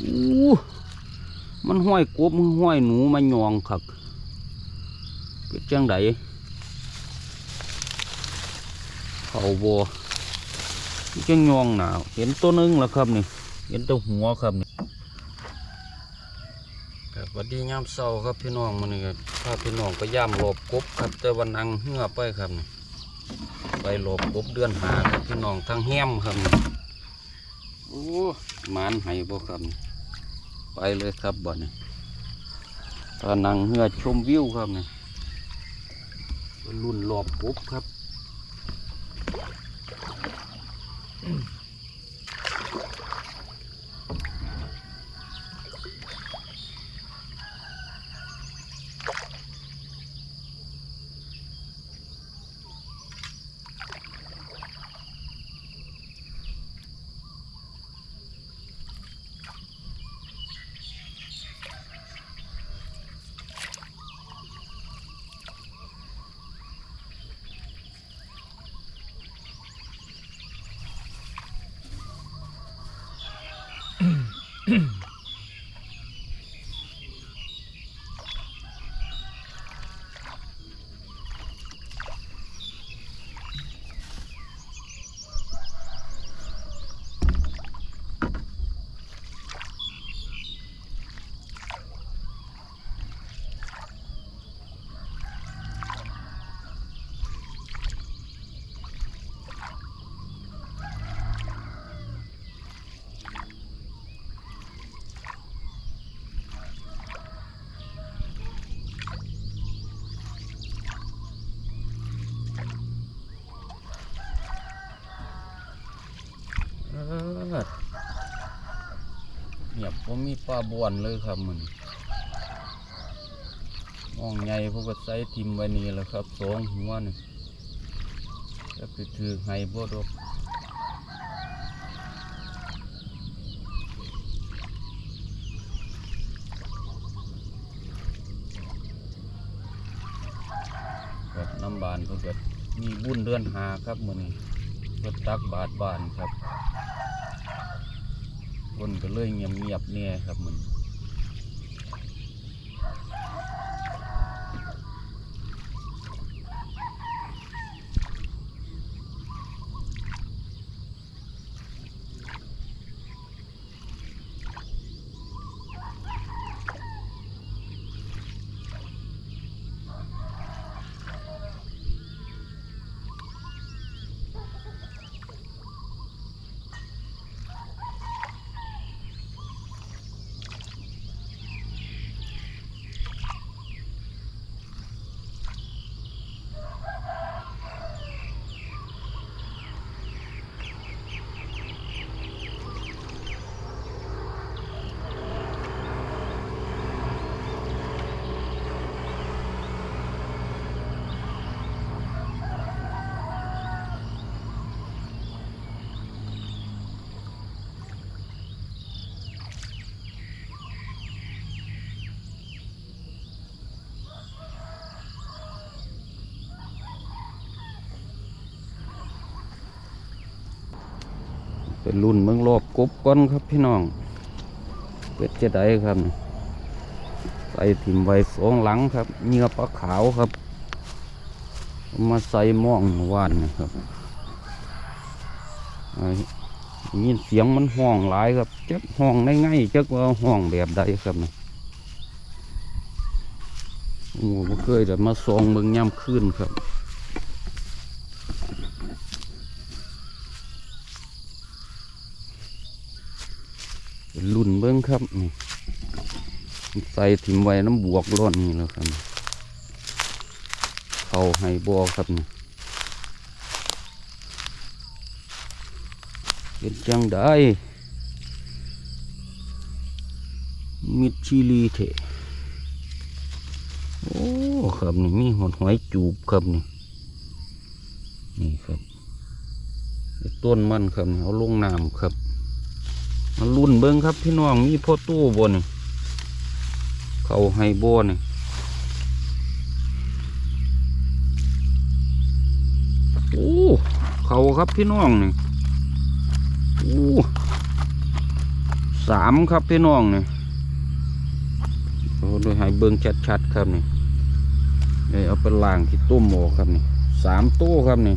อู้มันห้อยกบมันห้อยหนูมายองคักเป็นจังไดเขาบัวจังยองหนาวเห็นตัวนึงแล้วครับนี่ เห็นตัวหัวครับนี่ครับสวัสดียามเช้าครับพี่น้องมันนี่ครับพาพี่น้องไปย่ามหลบกบครับแต่วันนังเหือไปครับนี่ไปหลบกบเดือนหาครับพี่น้องทางแฮมครับนี่โอ้หมานไห้บ่ครับนี่ ไปเลยครับบ่นี่ตานังเหือชมวิวครับเนี่ยรุ่นหลบปุ๊บครับ เอิ้ดเงียบผมมี ปลาบวนเลยครับมันมองใหญ่พวกก็ใส่ทิมไว้นี่แหละครับสองหัวนี่ก็คือถือให้บ่ดอกครับน้ำบานเพื่อก็มีบุญเดือนหาครับมือนี้รถตักบาทบานครับ คนก็เลยเงียบเงียบเนี่ยครับมัน เป็นรุ่นเมืองโลกกบก้อนครับพี่น้อง เป็ดจะได้ครับใส่ถิ่มไว้สองหลังครับเหงื่อปลาขาวครับ มาใส่หม่องว่านนะครับยินเสียงมันห้องหลายครับจักห้องได้ไงจักว่าห้องแบบใดครับนี่โอ้บ่เคยแต่มาซองเบิ่งย่ำขึ้นครับ เป็นรุ่นเบิ้งครับนี่ใส่ถิ่มไว้น้ำบวกร่อนนี่แล้วครับ เขาให้บอครับนี่เป็นจังได้มิดชิลีเถะโอ้ครับนี่มีหอดหอยจูบครับนี่นี่ครับต้นมันครับเอาลงน้ำครับ มาลุ่นเบิ้งครับพี่น้องมีพ่อตู้บนเขาให้บนโอ้เขาครับพี่น้องนี่โอ้สามครับพี่น้องนี่โอ้โดยให้เบิ่งชัดๆครับนี่เดี๋ยเอาไปล้างที่ต้มหมอครับนี่สามตู้ครับนี่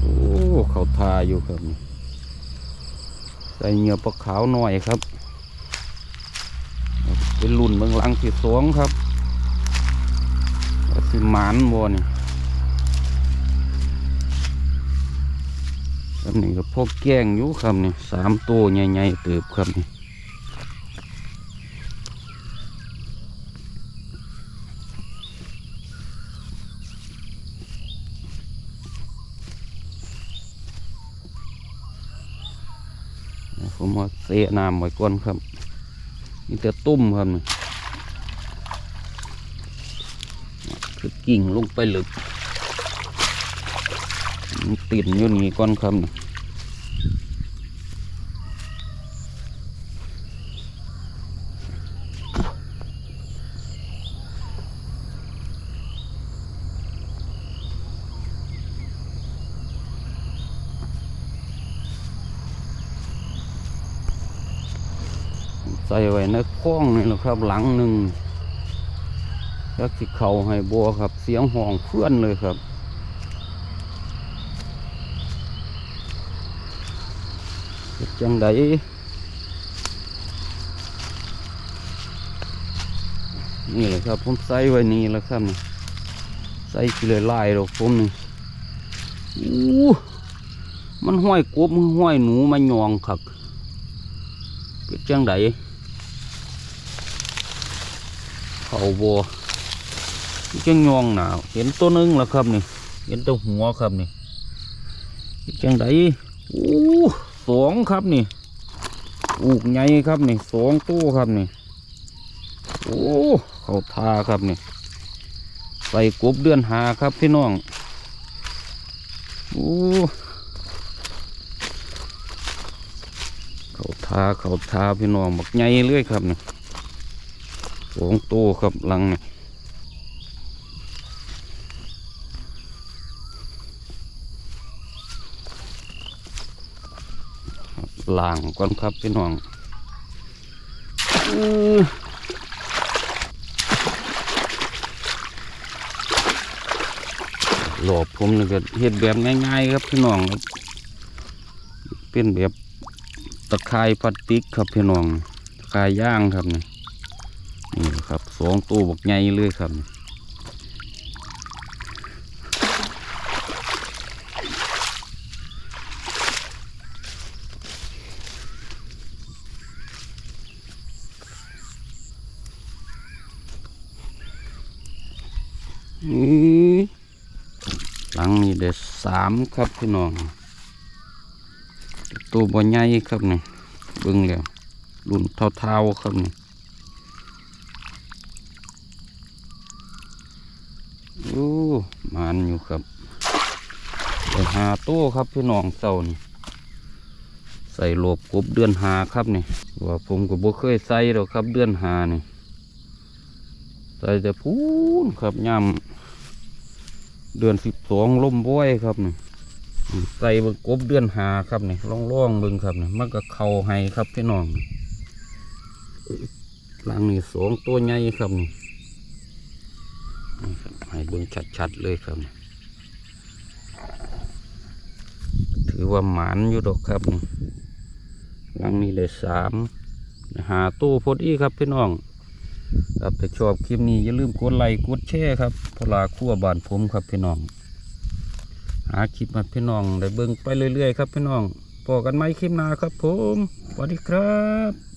โอ้เขาทาอยู่ครับนี่ ใส่เหงื่อปลาขาวหน่อยครับ เป็นรุ่นเบื้องหลังที่สองครับสิหมานบ่นี่ครับนี่ก็พวกแกงอยู่ครับนี่สามตัวใหญ่ๆเติบครับนี่ มาเสียน้ำไว้ก่อนครับนี่แต่ตุ้มครับนี่คือกิ่งลงไปลึกติดอยู่นี่ก่อนครับนี่ ใส่ไว้ในคล้องนี่แหละครับ หลังหนึ่งแล้วสิเข่าให้บัวครับ เสียงห้องเพื่อนเลยครับจังไดนี่แหละครับ ผมใส่ไว้นี่แหล้วครับใส่กี่เลยลายๆหรอกผมนี่อู้มันห้อยกบมันห้อยหนูมาหยองคักเป็นจังได เขาบัวจังยองหนาวเห็นตัวนึงแล้วครับนี่ เห็นตัวหัวครับนี่จังไดอู้สองครับนี่อูกใหญ่ครับนี่สองตู้ครับนี่โอ้เขาทาครับนี่ใส่กบเดือนหาครับพี่น้องโอ้เขาทาเขาทาพี่น้องบักใหญ่เลยครับนี่ องตัวครับลังนี่ครับล้างก่อนครับพี่น้องอื้อหลบผมนี่ก็เฮ็ดแบบง่ายๆครับพี่น้องครับเป็นแบบตะไคร้พลาสติกครับพี่น้องตะไคร้ย่างครับนี่นี่ ครับสองตู้บักใหญ่เลยครับนี่หลังนี้เด็ดสามครับพี่น้องตัวบ่ใหญ่ครับนี่เบิ่งแล้วรุ่นเท่าๆครับนี่โอ้ มันอยู่ครับไปหาตัวครับพี่น้องเจ้านี่ใส่โลบกบเดือนหาครับนี่ว่าผมก็บ่เคยใส่หรอกครับเดือนหานี่ใส่แต่พูนครับย่ำเดือนสิบสองลมบ้อยครับนี่ใส่บังกบเดือนหาครับนี่ล่องล่องๆบิ่งครับนี่มันก็เข่าให้ครับพี่น้องหลังนี่สองตัวใหญ่ครับนี่ ให้เบิ่งชัดๆเลยครับ ถือว่าหมานอยู่ดอกครับหลังนี้ได้สามหาตู้พอดีครับพี่น้องครับถ้าชอบคลิปนี้อย่าลืมกดไลค์กดแชร์ครับพลาขั้วบานผมครับพี่น้อง หาคลิปมาพี่น้องได้เบิ่งไปเรื่อยๆครับพี่น้องพอกันไหมคลิปหน้าครับผมสวัสดีครับ